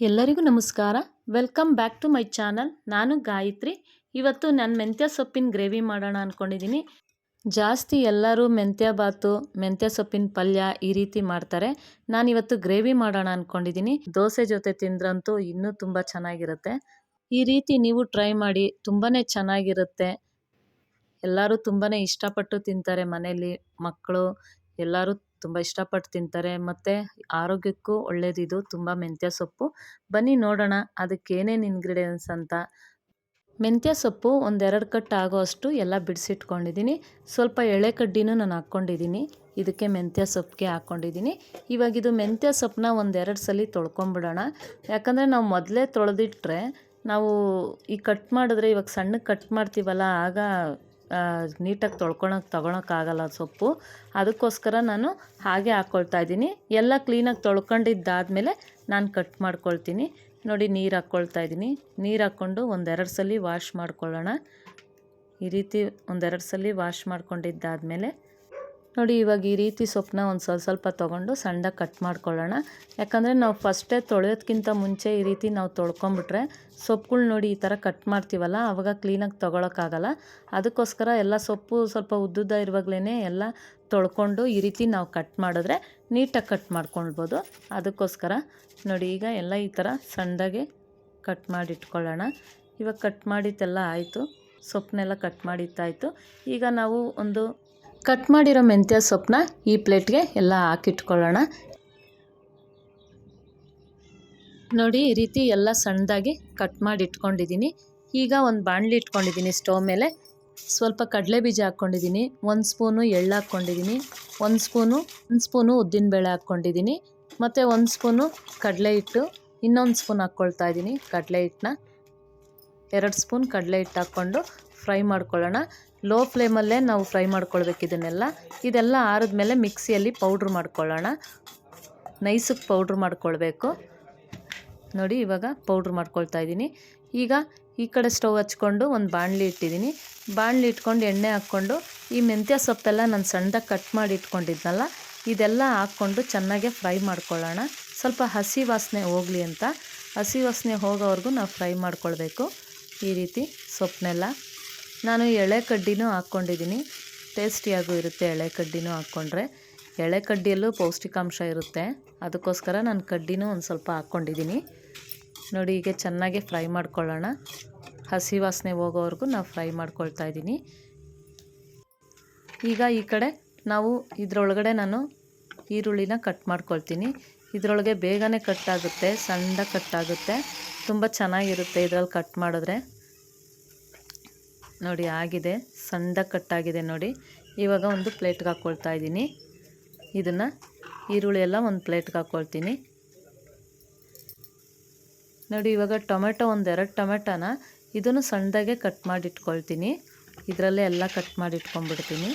ಎಲ್ಲರಿಗೂ ನಮಸ್ಕಾರ. Welcome back to my channel ನಾನು ಗಾಯತ್ರಿ. ಇವತ್ತು ನಾನು ಮೆಂತ್ಯ ಸೊಪ್ಪಿನ ಗ್ರೇವಿ ಮಾಡೋಣ ಅಂದ್ಕೊಂಡಿದ್ದೀನಿ ಜಾಸ್ತಿ ಎಲ್ಲರೂ ಮೆಂತ್ಯ ಬಾತು, ಮೆಂತ್ಯ ಸೊಪ್ಪಿನ ಪಲ್ಯ ಈ ರೀತಿ ಮಾಡ್ತಾರೆ. ನಾನು ಇವತ್ತು ಗ್ರೇವಿ ಮಾಡೋಣ ಅಂದ್ಕೊಂಡಿದ್ದೀನಿ ದೋಸೆ ಜೊತೆ ತಿಂದ್ರಂತೂ ಇನ್ನೂ ತುಂಬ ಚೆನ್ನಾಗಿರುತ್ತೆ. ಈ ರೀತಿ ನೀವು ಟ್ರೈ ಮಾಡಿ ತುಂಬಾ ಚೆನ್ನಾಗಿರುತ್ತೆ. ಎಲ್ಲರೂ ತುಂಬಾ ಇಷ್ಟಪಟ್ಟು ತಿಂತಾರೆ ಮನೆಯಲ್ಲಿ ಮಕ್ಕಳು. ಎಲ್ಲರೂ ತುಂಬ ಇಷ್ಟಪಟ್ಟು ತಿಂತಾರೆ. ಮತ್ತು ಆರೋಗ್ಯಕ್ಕೂ ಒಳ್ಳೆಯದಿದು ತುಂಬ ಮೆಂತ್ಯ ಸೊಪ್ಪು. ಬನ್ನಿ ನೋಡೋಣ ಅದಕ್ಕೆ ಏನೇನು ಇಂಗ್ರೀಡಿಯೆಂಟ್ಸ್ ಅಂತ. ಮೆಂತ್ಯ ಸೊಪ್ಪು ಒಂದೆರಡು ಕಟ್ ಆಗೋ ಅಷ್ಟು ಎಲ್ಲ ಬಿಡಿಸಿಟ್ಕೊಂಡಿದ್ದೀನಿ ಸ್ವಲ್ಪ ಎಳೆ ಕಡ್ಡಿನೂ ನಾನು ಹಾಕ್ಕೊಂಡಿದ್ದೀನಿ ಇದಕ್ಕೆ ಮೆಂತ್ಯ ಸೊಪ್ಪಿಗೆ ಹಾಕ್ಕೊಂಡಿದ್ದೀನಿ ಇವಾಗ ಇದು ಮೆಂತ್ಯ ಸೊಪ್ಪನ್ನ ಒಂದೆರಡು ಸಲ ತೊಳ್ಕೊಂಬಿಡೋಣ. ಯಾಕಂದರೆ ನಾವು ಮೊದಲೇ ತೊಳೆದಿಟ್ರೆ ನಾವು ಈ ಕಟ್ ಮಾಡಿದ್ರೆ ಇವಾಗ ಸಣ್ಣಗೆ ಕಟ್ ಮಾಡ್ತೀವಲ್ಲ, ಆಗ ನೀಟಾಗಿ ತೊಳ್ಕೊಳಕ್ಕೆ ತೊಗೊಳಕ್ಕಾಗಲ್ಲ ಸೊಪ್ಪು. ಅದಕ್ಕೋಸ್ಕರ ನಾನು ಹಾಗೆ ಹಾಕ್ಕೊಳ್ತಾ ಇದ್ದೀನಿ. ಎಲ್ಲ ಕ್ಲೀನಾಗಿ ತೊಳ್ಕೊಂಡಿದ್ದಾದಮೇಲೆ ನಾನು ಕಟ್ ಮಾಡ್ಕೊಳ್ತೀನಿ. ನೋಡಿ ನೀರು ಹಾಕ್ಕೊಳ್ತಾ ಇದ್ದೀನಿ. ನೀರು ಹಾಕ್ಕೊಂಡು ಒಂದೆರಡು ಸಲ ವಾಶ್ ಮಾಡ್ಕೊಳ್ಳೋಣ. ಈ ರೀತಿ ಒಂದೆರಡು ಸಲ ವಾಶ್ ಮಾಡ್ಕೊಂಡಿದ್ದಾದಮೇಲೆ ನೋಡಿ, ಇವಾಗ ಈ ರೀತಿ ಸೊಪ್ಪನ್ನ ಒಂದು ಸ್ವಲ್ಪ ಸ್ವಲ್ಪ ತೊಗೊಂಡು ಸಣ್ಣದಾಗಿ ಕಟ್ ಮಾಡ್ಕೊಳ್ಳೋಣ. ಯಾಕಂದರೆ ನಾವು ಫಸ್ಟೇ ತೊಳೆಯೋದಕ್ಕಿಂತ ಮುಂಚೆ ಈ ರೀತಿ ನಾವು ತೊಳ್ಕೊಂಬಿಟ್ರೆ ಸೊಪ್ಪುಗಳು ನೋಡಿ ಈ ಥರ ಕಟ್ ಮಾಡ್ತೀವಲ್ಲ ಆವಾಗ ಕ್ಲೀನಾಗಿ ತೊಗೊಳಕ್ಕಾಗಲ್ಲ. ಅದಕ್ಕೋಸ್ಕರ ಎಲ್ಲ ಸೊಪ್ಪು ಸ್ವಲ್ಪ ಉದ್ದುದ್ದ ಇರುವಾಗಲೇ ಎಲ್ಲ ತೊಳ್ಕೊಂಡು ಈ ರೀತಿ ನಾವು ಕಟ್ ಮಾಡಿದ್ರೆ ನೀಟಾಗಿ ಕಟ್ ಮಾಡ್ಕೊಳ್ಬೋದು. ಅದಕ್ಕೋಸ್ಕರ ನೋಡಿ, ಈಗ ಎಲ್ಲ ಈ ಥರ ಸಣ್ಣದಾಗೆ ಕಟ್ ಮಾಡಿಟ್ಕೊಳ್ಳೋಣ. ಇವಾಗ ಕಟ್ ಮಾಡಿದ್ದೆಲ್ಲ ಆಯಿತು ಸೊಪ್ಪನ್ನೆಲ್ಲ ಕಟ್ ಮಾಡಿದ್ದಾಯಿತು. ಈಗ ನಾವು ಒಂದು ಕಟ್ ಮಾಡಿರೋ ಮೆಂತ್ಯ ಸೊಪ್ಪನ್ನ ಈ ಪ್ಲೇಟ್ಗೆ ಎಲ್ಲ ಹಾಕಿಟ್ಕೊಳ್ಳೋಣ. ನೋಡಿ, ಈ ರೀತಿ ಎಲ್ಲ ಸಣ್ಣದಾಗಿ ಕಟ್ ಮಾಡಿ ಇಟ್ಕೊಂಡಿದ್ದೀನಿ ಈಗ ಒಂದು ಬಾಣಲಿ ಇಟ್ಕೊಂಡಿದ್ದೀನಿ ಸ್ಟವ್ ಮೇಲೆ. ಸ್ವಲ್ಪ ಕಡಲೆ ಬೀಜ ಹಾಕ್ಕೊಂಡಿದ್ದೀನಿ. ಒಂದು ಸ್ಪೂನು ಎಳ್ಳು ಹಾಕ್ಕೊಂಡಿದ್ದೀನಿ. ಒಂದು ಸ್ಪೂನು ಒಂದು ಸ್ಪೂನು ಉದ್ದಿನಬೇಳೆ ಹಾಕ್ಕೊಂಡಿದ್ದೀನಿ. ಮತ್ತು ಒಂದು ಸ್ಪೂನು ಕಡಲೆ ಹಿಟ್ಟು. ಇನ್ನೊಂದು ಸ್ಪೂನ್ ಹಾಕ್ಕೊಳ್ತಾ ಇದ್ದೀನಿ ಕಡಲೆ ಹಿಟ್ಟನ್ನ. ಎರಡು ಸ್ಪೂನ್ ಕಡಲೆ ಹಿಟ್ಟು ಹಾಕ್ಕೊಂಡು ಫ್ರೈ ಮಾಡ್ಕೊಳ್ಳೋಣ. ಲೋ ಫ್ಲೇಮಲ್ಲೇ ನಾವು ಫ್ರೈ ಮಾಡ್ಕೊಳ್ಬೇಕು ಇದನ್ನೆಲ್ಲ. ಇದೆಲ್ಲ ಆರಿದ್ಮೇಲೆ ಮಿಕ್ಸಿಯಲ್ಲಿ ಪೌಡ್ರ್ ಮಾಡ್ಕೊಳ್ಳೋಣ. ನೈಸಕ್ಕೆ ಪೌಡ್ರ್ ಮಾಡ್ಕೊಳ್ಬೇಕು. ನೋಡಿ, ಇವಾಗ ಪೌಡ್ರ್ ಮಾಡ್ಕೊಳ್ತಾ ಇದ್ದೀನಿ. ಈಗ ಈ ಕಡೆ ಸ್ಟವ್ ಹಚ್ಕೊಂಡು ಒಂದು ಬಾಣಲಿ ಇಟ್ಟಿದ್ದೀನಿ. ಬಾಣಲಿ ಇಟ್ಕೊಂಡು ಎಣ್ಣೆ ಹಾಕ್ಕೊಂಡು, ಈ ಮೆಂತ್ಯ ಸೊಪ್ಪೆಲ್ಲ ನಾನು ಸಣ್ಣದಾಗಿ ಕಟ್ ಮಾಡಿ ಇಟ್ಕೊಂಡಿದ್ನಲ್ಲ, ಇದೆಲ್ಲ ಹಾಕ್ಕೊಂಡು ಚೆನ್ನಾಗೆ ಫ್ರೈ ಮಾಡ್ಕೊಳ್ಳೋಣ. ಸ್ವಲ್ಪ ಹಸಿ ವಾಸನೆ ಹೋಗಲಿ ಅಂತ. ಹಸಿ ವಾಸನೆ ಹೋಗೋವರೆಗೂ ನಾವು ಫ್ರೈ ಮಾಡ್ಕೊಳ್ಬೇಕು. ಈ ರೀತಿ ಸೊಪ್ಪನ್ನೆಲ್ಲ ನಾನು ಎಳೆ ಕಡ್ಡಿನೂ ಹಾಕ್ಕೊಂಡಿದ್ದೀನಿ. ಟೇಸ್ಟಿಯಾಗೂ ಇರುತ್ತೆ ಎಳೆ ಕಡ್ಡಿನೂ ಹಾಕ್ಕೊಂಡ್ರೆ. ಎಳೆ ಕಡ್ಡಿಯಲ್ಲೂ ಪೌಷ್ಟಿಕಾಂಶ ಇರುತ್ತೆ. ಅದಕ್ಕೋಸ್ಕರ ನಾನು ಕಡ್ಡಿನೂ ಒಂದು ಸ್ವಲ್ಪ ಹಾಕ್ಕೊಂಡಿದ್ದೀನಿ. ನೋಡಿ, ಹೀಗೆ ಚೆನ್ನಾಗಿ ಫ್ರೈ ಮಾಡ್ಕೊಳ್ಳೋಣ. ಹಸಿ ವಾಸನೆ ಹೋಗೋವರೆಗೂ ನಾವು ಫ್ರೈ ಮಾಡ್ಕೊಳ್ತಾ ಇದ್ದೀನಿ. ಈಗ ಈ ಕಡೆ ನಾವು ಇದರೊಳಗಡೆ ನಾನು ಈರುಳ್ಳಿನ ಕಟ್ ಮಾಡ್ಕೊಳ್ತೀನಿ. ಇದರೊಳಗೆ ಬೇಗನೆ ಕಟ್ಟಾಗುತ್ತೆ ಸಣ್ಣ ಕಟ್ಟಾಗುತ್ತೆ ತುಂಬ ಚೆನ್ನಾಗಿರುತ್ತೆ ಇದರಲ್ಲಿ ಕಟ್ ಮಾಡಿದ್ರೆ. ನೋಡಿ ಆಗಿದೆ ಸಣ್ಣ ಕಟ್ಟಾಗಿದೆ ನೋಡಿ. ಇವಾಗ ಒಂದು ಪ್ಲೇಟ್ಗೆ ಹಾಕ್ಕೊಳ್ತಾ ಇದ್ದೀನಿ. ಇದನ್ನು ಈರುಳ್ಳಿ ಎಲ್ಲ ಒಂದು ಪ್ಲೇಟ್ಗೆ ಹಾಕ್ಕೊಳ್ತೀನಿ ನೋಡಿ, ಇವಾಗ ಟೊಮೆಟೊ ಒಂದೆರಡು ಟೊಮೆಟೊನ ಇದನ್ನು ಸಣ್ಣದಾಗೆ ಕಟ್ ಮಾಡಿ ಇಟ್ಕೊಳ್ತೀನಿ ಇದರಲ್ಲೇ ಎಲ್ಲ ಕಟ್ ಮಾಡಿ ಇಟ್ಕೊಂಡ್ಬಿಡ್ತೀನಿ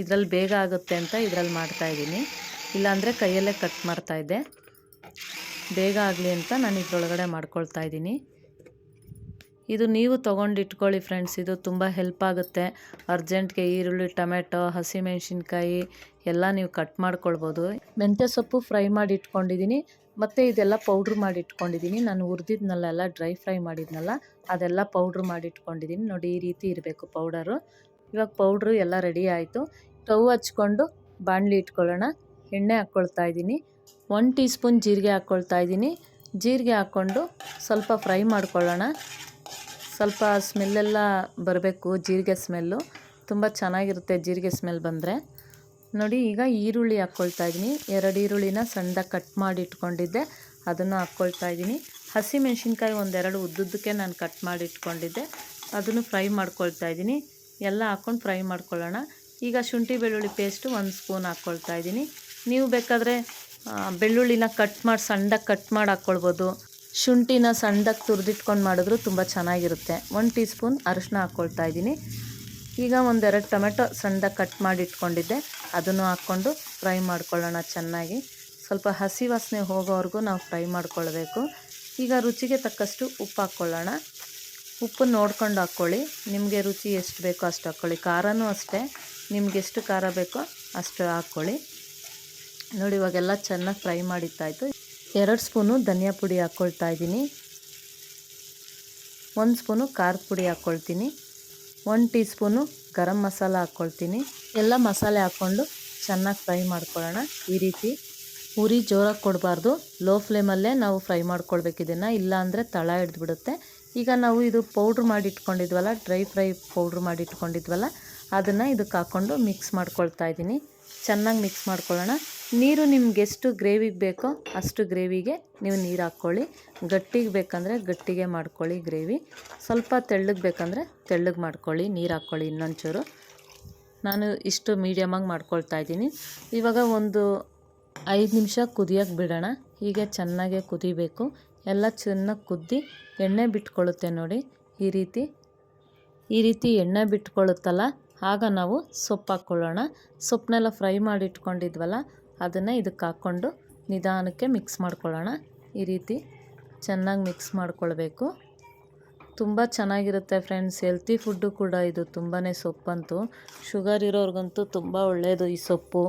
ಇದರಲ್ಲಿ ಬೇಗ ಆಗುತ್ತೆ ಅಂತ ಇದರಲ್ಲಿ ಮಾಡ್ತಾಯಿದ್ದೀನಿ ಇಲ್ಲಾಂದರೆ ಕೈಯಲ್ಲೇ ಕಟ್ ಮಾಡ್ತಾಯಿದ್ದೆ ಬೇಗ ಆಗಲಿ ಅಂತ ನಾನು ಇದರೊಳಗಡೆ ಮಾಡ್ಕೊಳ್ತಾ ಇದ್ದೀನಿ. ಇದು ನೀವು ತೊಗೊಂಡು ಇಟ್ಕೊಳ್ಳಿ ಫ್ರೆಂಡ್ಸ್. ಇದು ತುಂಬ ಹೆಲ್ಪ್ ಆಗುತ್ತೆ. ಅರ್ಜೆಂಟ್ಗೆ ಈರುಳ್ಳಿ, ಟೊಮೆಟೊ, ಹಸಿಮೆಣ್ಸಿನ್ಕಾಯಿ ಎಲ್ಲ ನೀವು ಕಟ್ ಮಾಡ್ಕೊಳ್ಬೋದು. ಮೆಂತ್ಯ ಸೊಪ್ಪು ಫ್ರೈ ಮಾಡಿ ಇಟ್ಕೊಂಡಿದ್ದೀನಿ ಮತ್ತು ಇದೆಲ್ಲ ಪೌಡ್ರ್ ಮಾಡಿ ಇಟ್ಕೊಂಡಿದ್ದೀನಿ ನಾನು ಹುರಿದಿದ್ನಲ್ಲ ಎಲ್ಲ ಡ್ರೈ ಫ್ರೈ ಮಾಡಿದ್ನಲ್ಲ, ಅದೆಲ್ಲ ಪೌಡ್ರ್ ಮಾಡಿ ಇಟ್ಕೊಂಡಿದ್ದೀನಿ ನೋಡಿ, ಈ ರೀತಿ ಇರಬೇಕು ಪೌಡರು. ಇವಾಗ ಪೌಡ್ರು ಎಲ್ಲ ರೆಡಿ ಆಯಿತು. ಸ್ಟವ್ ಹಚ್ಕೊಂಡು ಬಾಣಲಿ ಇಟ್ಕೊಳ್ಳೋಣ. ಎಣ್ಣೆ ಹಾಕ್ಕೊಳ್ತಾ ಇದ್ದೀನಿ ಒನ್ ಟೀ ಸ್ಪೂನ್ ಜೀರಿಗೆ ಹಾಕ್ಕೊಳ್ತಾ ಇದ್ದೀನಿ ಜೀರಿಗೆ ಹಾಕ್ಕೊಂಡು ಸ್ವಲ್ಪ ಫ್ರೈ ಮಾಡ್ಕೊಳ್ಳೋಣ. ಸ್ವಲ್ಪ ಸ್ಮೆಲ್ಲೆಲ್ಲ ಬರಬೇಕು, ಜೀರಿಗೆ ಸ್ಮೆಲ್ಲು. ತುಂಬ ಚೆನ್ನಾಗಿರುತ್ತೆ ಜೀರಿಗೆ ಸ್ಮೆಲ್ ಬಂದರೆ. ನೋಡಿ, ಈಗ ಈರುಳ್ಳಿ ಹಾಕ್ಕೊಳ್ತಾ ಇದ್ದೀನಿ. ಎರಡು ಈರುಳ್ಳಿನ ಸಣ್ಣದಾಗಿ ಕಟ್ ಮಾಡಿ ಇಟ್ಕೊಂಡಿದ್ದೆ. ಅದನ್ನು ಹಾಕ್ಕೊಳ್ತಾ ಇದ್ದೀನಿ. ಹಸಿ ಮೆಣಸಿನ್ಕಾಯಿ ಒಂದೆರಡು ಉದ್ದುದ್ದಕ್ಕೆ ನಾನು ಕಟ್ ಮಾಡಿ ಇಟ್ಕೊಂಡಿದ್ದೆ. ಅದನ್ನು ಫ್ರೈ ಮಾಡ್ಕೊಳ್ತಾ ಇದ್ದೀನಿ. ಎಲ್ಲ ಹಾಕ್ಕೊಂಡು ಫ್ರೈ ಮಾಡ್ಕೊಳ್ಳೋಣ. ಈಗ ಶುಂಠಿ ಬೆಳ್ಳುಳ್ಳಿ ಪೇಸ್ಟು ಒಂದು ಸ್ಪೂನ್ ಹಾಕ್ಕೊಳ್ತಾ ಇದ್ದೀನಿ. ನೀವು ಬೇಕಾದರೆ ಬೆಳ್ಳುಳ್ಳಿನ ಕಟ್ ಮಾಡಿ ಸಣ್ಣದಾಗಿ ಕಟ್ ಮಾಡಿ ಹಾಕ್ಕೊಳ್ಬೋದು. ಶುಂಠಿನ ಸಣ್ಣದಾಗಿ ತುರಿದಿಟ್ಕೊಂಡು ಮಾಡಿದ್ರು ತುಂಬ ಚೆನ್ನಾಗಿರುತ್ತೆ. ಒಂದು ಟೀ ಸ್ಪೂನ್ ಅರಿಶಿನ ಹಾಕ್ಕೊಳ್ತಾ ಇದ್ದೀನಿ. ಈಗ ಒಂದೆರಡು ಟೊಮೆಟೊ ಸಣ್ಣದಾಗಿ ಕಟ್ ಮಾಡಿ ಇಟ್ಕೊಂಡಿದ್ದೆ. ಅದನ್ನು ಹಾಕ್ಕೊಂಡು ಫ್ರೈ ಮಾಡ್ಕೊಳ್ಳೋಣ ಚೆನ್ನಾಗಿ. ಸ್ವಲ್ಪ ಹಸಿ ವಾಸನೆ ಹೋಗೋವರೆಗೂ ನಾವು ಫ್ರೈ ಮಾಡ್ಕೊಳ್ಬೇಕು. ಈಗ ರುಚಿಗೆ ತಕ್ಕಷ್ಟು ಉಪ್ಪು ಹಾಕ್ಕೊಳ್ಳೋಣ. ಉಪ್ಪು ನೋಡ್ಕೊಂಡು ಹಾಕ್ಕೊಳ್ಳಿ. ನಿಮಗೆ ರುಚಿ ಎಷ್ಟು ಬೇಕೋ ಅಷ್ಟು ಹಾಕ್ಕೊಳ್ಳಿ. ಖಾರನೂ ಅಷ್ಟೇ. ನಿಮ್ಗೆ ಎಷ್ಟು ಖಾರ ಬೇಕೋ ಅಷ್ಟು ಹಾಕ್ಕೊಳ್ಳಿ. ನೋಡಿ, ಇವಾಗೆಲ್ಲ ಚೆನ್ನಾಗಿ ಫ್ರೈ ಮಾಡಿದ್ದಾಯಿತು. ಎರಡು ಸ್ಪೂನು ಧನಿಯಾ ಪುಡಿ ಹಾಕ್ಕೊಳ್ತಾ ಇದ್ದೀನಿ. ಒಂದು ಸ್ಪೂನು ಖಾರದ ಪುಡಿ ಹಾಕ್ಕೊಳ್ತೀನಿ. ಒಂದು ಟೀ ಸ್ಪೂನು ಗರಂ ಮಸಾಲ ಹಾಕ್ಕೊಳ್ತೀನಿ. ಎಲ್ಲ ಮಸಾಲೆ ಹಾಕ್ಕೊಂಡು ಚೆನ್ನಾಗಿ ಫ್ರೈ ಮಾಡ್ಕೊಳ್ಳೋಣ. ಈ ರೀತಿ ಉರಿ ಜೋರಾಗಿ ಕೊಡಬಾರ್ದು. ಲೋ ಫ್ಲೇಮಲ್ಲೇ ನಾವು ಫ್ರೈ ಮಾಡ್ಕೊಳ್ಬೇಕು ಇದನ್ನು. ಇಲ್ಲ ಅಂದರೆ ತಳ ಹಿಡಿದ್ಬಿಡುತ್ತೆ. ಈಗ ನಾವು ಇದು ಪೌಡ್ರ್ ಮಾಡಿ ಇಟ್ಕೊಂಡಿದ್ವಲ್ಲ ಡ್ರೈ ಫ್ರೈ ಪೌಡ್ರ್ ಮಾಡಿ ಇಟ್ಕೊಂಡಿದ್ವಲ್ಲ ಅದನ್ನು ಇದಕ್ಕೆ ಹಾಕ್ಕೊಂಡು ಮಿಕ್ಸ್ ಮಾಡ್ಕೊಳ್ತಾ ಇದ್ದೀನಿ. ಚೆನ್ನಾಗಿ ಮಿಕ್ಸ್ ಮಾಡ್ಕೊಳ್ಳೋಣ. ನೀರು ನಿಮ್ಗೆ ಎಷ್ಟು ಗ್ರೇವಿಗೆ ಬೇಕೋ ಅಷ್ಟು ಗ್ರೇವಿಗೆ ನೀವು ನೀರು ಹಾಕ್ಕೊಳ್ಳಿ. ಗಟ್ಟಿಗೆ ಬೇಕಂದರೆ ಗಟ್ಟಿಗೆ ಮಾಡ್ಕೊಳ್ಳಿ ಗ್ರೇವಿ ಸ್ವಲ್ಪ ತೆಳ್ಳಗೆ ಬೇಕಂದರೆ ತೆಳ್ಳಗೆ ಮಾಡ್ಕೊಳ್ಳಿ, ನೀರು ಹಾಕ್ಕೊಳ್ಳಿ ಇನ್ನೊಂಚೂರು. ನಾನು ಇಷ್ಟು ಮೀಡಿಯಮಾಗಿ ಮಾಡ್ಕೊಳ್ತಾ ಇದ್ದೀನಿ. ಇವಾಗ ಒಂದು ಐದು ನಿಮಿಷ ಕುದಿಯೋಕ್ಕೆ ಬಿಡೋಣ. ಹೀಗೆ ಚೆನ್ನಾಗೆ ಕುದಿಬೇಕು. ಎಲ್ಲ ಚೆನ್ನಾಗಿ ಕುದ್ದಿ ಎಣ್ಣೆ ಬಿಟ್ಕೊಳ್ಳುತ್ತೆ ನೋಡಿ. ಈ ರೀತಿ. ಈ ರೀತಿ ಎಣ್ಣೆ ಬಿಟ್ಕೊಳ್ಳುತ್ತಲ್ಲ? ಆಗ ನಾವು ಸೊಪ್ಪು ಹಾಕ್ಕೊಳ್ಳೋಣ. ಸೊಪ್ಪನ್ನೆಲ್ಲ ಫ್ರೈ ಮಾಡಿ ಇಟ್ಕೊಂಡಿದ್ವಲ್ಲ ಅದನ್ನು ಇದಕ್ಕೆ ಹಾಕ್ಕೊಂಡು ನಿಧಾನಕ್ಕೆ ಮಿಕ್ಸ್ ಮಾಡ್ಕೊಳ್ಳೋಣ. ಈ ರೀತಿ ಚೆನ್ನಾಗಿ ಮಿಕ್ಸ್ ಮಾಡ್ಕೊಳ್ಬೇಕು. ತುಂಬ ಚೆನ್ನಾಗಿರುತ್ತೆ ಫ್ರೆಂಡ್ಸ್, ಹೆಲ್ತಿ ಫುಡ್ಡು ಕೂಡ ಇದು ತುಂಬಾ ಸೊಪ್ಪಂತೂ. ಶುಗರ್ ಇರೋರಿಗಂತೂ ತುಂಬ ಒಳ್ಳೆಯದು ಈ ಸೊಪ್ಪು.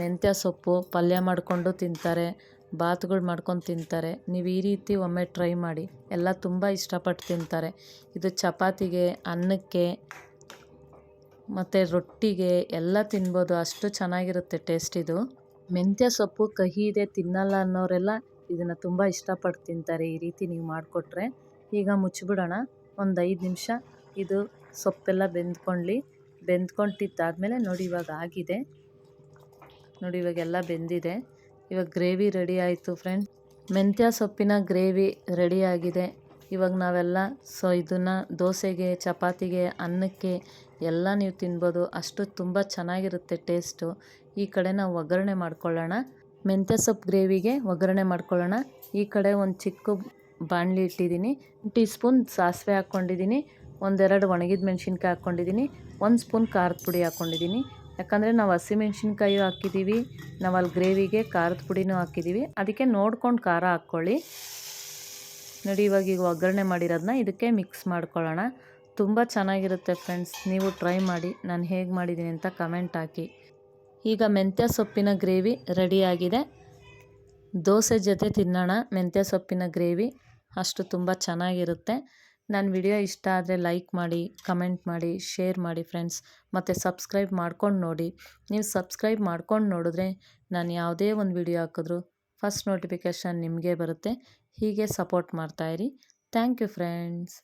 ಮೆಂತ್ಯ ಸೊಪ್ಪು, ಪಲ್ಯ ಮಾಡಿಕೊಂಡು ತಿಂತಾರೆ, ಬಾತ್ಗಳು ಮಾಡ್ಕೊಂಡು ತಿಂತಾರೆ. ನೀವು ಈ ರೀತಿ ಒಮ್ಮೆ ಟ್ರೈ ಮಾಡಿ, ಎಲ್ಲ ತುಂಬ ಇಷ್ಟಪಟ್ಟು ತಿಂತಾರೆ. ಇದು ಚಪಾತಿಗೆ, ಅನ್ನಕ್ಕೆ ಮತ್ತು ರೊಟ್ಟಿಗೆ ಎಲ್ಲ ತಿನ್ಬೋದು. ಅಷ್ಟು ಚೆನ್ನಾಗಿರುತ್ತೆ ಟೇಸ್ಟ್ ಇದು. ಮೆಂತ್ಯ ಸೊಪ್ಪು, ಕಹಿ ಇದೆ, ತಿನ್ನಲ್ಲ ಅನ್ನೋರೆಲ್ಲ ಇದನ್ನು ತುಂಬ ಇಷ್ಟಪಟ್ಟು ತಿಂತಾರೆ ಈ ರೀತಿ ನೀವು ಮಾಡಿಕೊಟ್ರೆ ಈಗ ಮುಚ್ಚಿಬಿಡೋಣ ಒಂದು ಐದು ನಿಮಿಷ ಇದು ಸೊಪ್ಪೆಲ್ಲ ಬೆಂದ್ಕೊಳ್ಳಿ. ಬೆಂದ್ಕೊಂಡಿದ್ದಾದಮೇಲೆ ನೋಡಿ ಇವಾಗ ಆಗಿದೆ. ನೋಡಿ ಇವಾಗೆಲ್ಲ ಬೆಂದಿದೆ. ಇವಾಗ ಗ್ರೇವಿ ರೆಡಿ ಆಯಿತು ಫ್ರೆಂಡ್. ಮೆಂತ್ಯ ಸೊಪ್ಪಿನ ಗ್ರೇವಿ ರೆಡಿ ಆಗಿದೆ. ಇವಾಗ ನಾವೆಲ್ಲ ಸೊ ಇದನ್ನು ದೋಸೆಗೆ, ಚಪಾತಿಗೆ, ಅನ್ನಕ್ಕೆ ಎಲ್ಲ ನೀವು ತಿನ್ಬೋದು, ಅಷ್ಟು ತುಂಬ ಚೆನ್ನಾಗಿರುತ್ತೆ ಟೇಸ್ಟು. ಈ ಕಡೆ ನಾವು ಒಗ್ಗರಣೆ ಮಾಡ್ಕೊಳ್ಳೋಣ. ಮೆಂತ್ಯ ಸೊಪ್ಪು ಗ್ರೇವಿಗೆ ಒಗ್ಗರಣೆ ಮಾಡ್ಕೊಳ್ಳೋಣ. ಈ ಕಡೆ ಒಂದು ಚಿಕ್ಕ ಬಾಣಲಿ ಇಟ್ಟಿದ್ದೀನಿ. ಟೀ ಸ್ಪೂನ್ ಸಾಸಿವೆ ಹಾಕ್ಕೊಂಡಿದ್ದೀನಿ. ಒಂದೆರಡು ಒಣಗಿದ ಮೆಣಸಿನ್ಕಾಯಿ ಹಾಕ್ಕೊಂಡಿದ್ದೀನಿ. ಒಂದು ಸ್ಪೂನ್ ಖಾರದ ಪುಡಿ ಹಾಕ್ಕೊಂಡಿದ್ದೀನಿ. ಯಾಕಂದರೆ ನಾವು ಹಸಿಮೆಣ್ಸಿನ್ಕಾಯಿ ಹಾಕಿದ್ದೀವಿ ನಾವು ಅಲ್ಲಿ ಗ್ರೇವಿಗೆ ಖಾರದ ಪುಡಿನೂ ಹಾಕಿದ್ದೀವಿ ಅದಕ್ಕೆ ನೋಡ್ಕೊಂಡು ಖಾರ ಹಾಕ್ಕೊಳ್ಳಿ. ನೋಡಿ ಇವಾಗ ಈಗ ಒಗ್ಗರಣೆ ಮಾಡಿರೋದನ್ನ ಇದಕ್ಕೆ ಮಿಕ್ಸ್ ಮಾಡ್ಕೊಳ್ಳೋಣ. ತುಂಬ ಚೆನ್ನಾಗಿರುತ್ತೆ ಫ್ರೆಂಡ್ಸ್. ನೀವು ಟ್ರೈ ಮಾಡಿ. ನಾನು ಹೇಗೆ ಮಾಡಿದ್ದೀನಿ ಅಂತ ಕಮೆಂಟ್ ಹಾಕಿ. ಈಗ ಮೆಂತ್ಯ ಸೊಪ್ಪಿನ ಗ್ರೇವಿ ರೆಡಿಯಾಗಿದೆ. ದೋಸೆ ಜೊತೆ ತಿನ್ನೋಣ. ಮೆಂತ್ಯ ಸೊಪ್ಪಿನ ಗ್ರೇವಿ ಅಷ್ಟು ತುಂಬ ಚೆನ್ನಾಗಿರುತ್ತೆ. ನನ್ನ ವಿಡಿಯೋ ಇಷ್ಟ ಆದರೆ ಲೈಕ್ ಮಾಡಿ, ಕಮೆಂಟ್ ಮಾಡಿ, ಶೇರ್ ಮಾಡಿ ಫ್ರೆಂಡ್ಸ್. ಮತ್ತು ಸಬ್ಸ್ಕ್ರೈಬ್ ಮಾಡ್ಕೊಂಡು ನೋಡಿ. ನೀವು ಸಬ್ಸ್ಕ್ರೈಬ್ ಮಾಡ್ಕೊಂಡು ನೋಡಿದ್ರೆ ನಾನು ಯಾವುದೇ ಒಂದು ವಿಡಿಯೋ ಹಾಕಿದ್ರು ಫಸ್ಟ್ ನೋಟಿಫಿಕೇಷನ್ ನಿಮಗೆ ಬರುತ್ತೆ. ಹೀಗೆ ಸಪೋರ್ಟ್ ಮಾಡ್ತಾಯಿರಿ ಥ್ಯಾಂಕ್ ಯು ಫ್ರೆಂಡ್ಸ್.